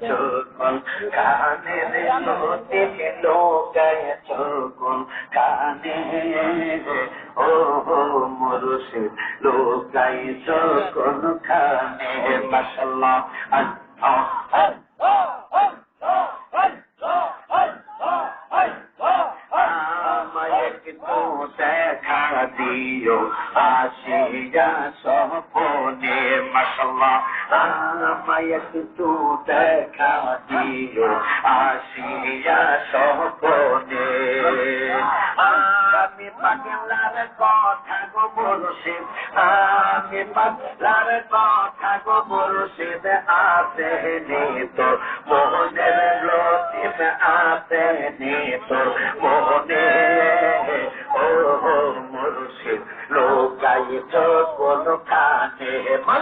চোখন কানে লোতে লোকায় চোখন কানে ও মুরশিদ লোকায় চোখন কানে মাশাল্লাহ আল্লাহ দিও আসিয়া সপনে মাসাল্লাহ দেখা দিও আসিয়া সপনে আমি পাগলার কথা গো বলছি আমি পাগলার কথা গো আসে নিত মোহনের লতিফ আসে নিত মোহনে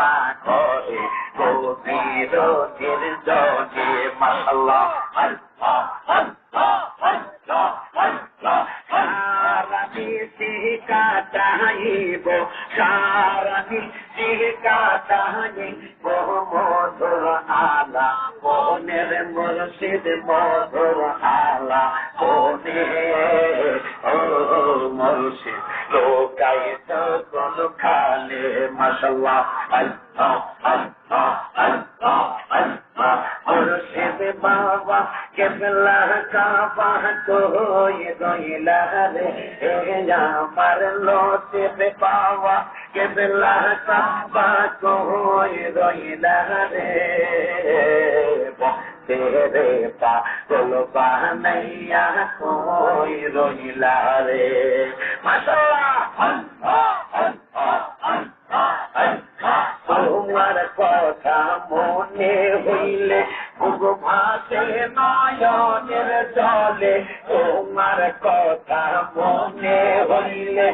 মাসাল্লাহ লোকায় তো কোন খানে মশলা মাসাল্লাহ সারানি কাটাইব সারানি কাটাইব মধুর আলা মনের মুর্শিদ মধুর আলা মনে ও মুর্শিদ, লোকাই কোন খালে মশাল্লাহ আল্লাহ আল্লাহ আল্লাহ আল্লাহ। মুর্শিদ বাবা, কেবলা কাবা, কোই রইলা রে? আমার লোতে বাবা, কেবলা কাবা, কোই রইলা রে? তেরে পাগল বানাইয়া কোই রইলা রে? তোমার কথা মনে হইলে নয়নের জলে। তোমার কথা মনে হইলে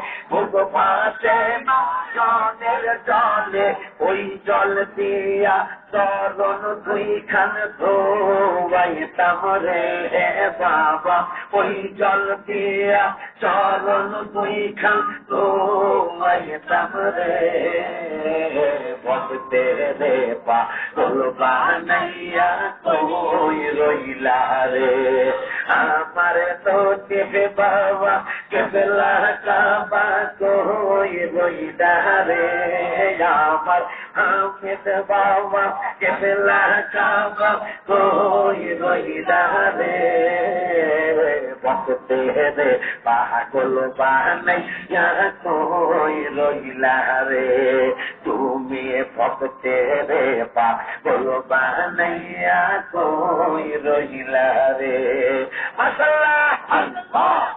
নয়নের জলে। ওই জল দিয়া চরণ দুইখান ধোবাইতাম রে বাবা। ওই জল দিয়া চরণ দুইখান ধোবাইতাম রে বসতে রে পা তোল বানাইয়া কই রইলা রে। আমার তো দেবে বাবা, কেবলা কাবা কই রইলা রে। আমার হামিদ বাবা কেবলা কাবা কই রইলা রে বসতে রে পাগল বানাইয়া কই রইলা রে তুমি ভক্তে রে পাগল বানাইয়া কই রইলা রে মাসাল্লাহ আল্লাহ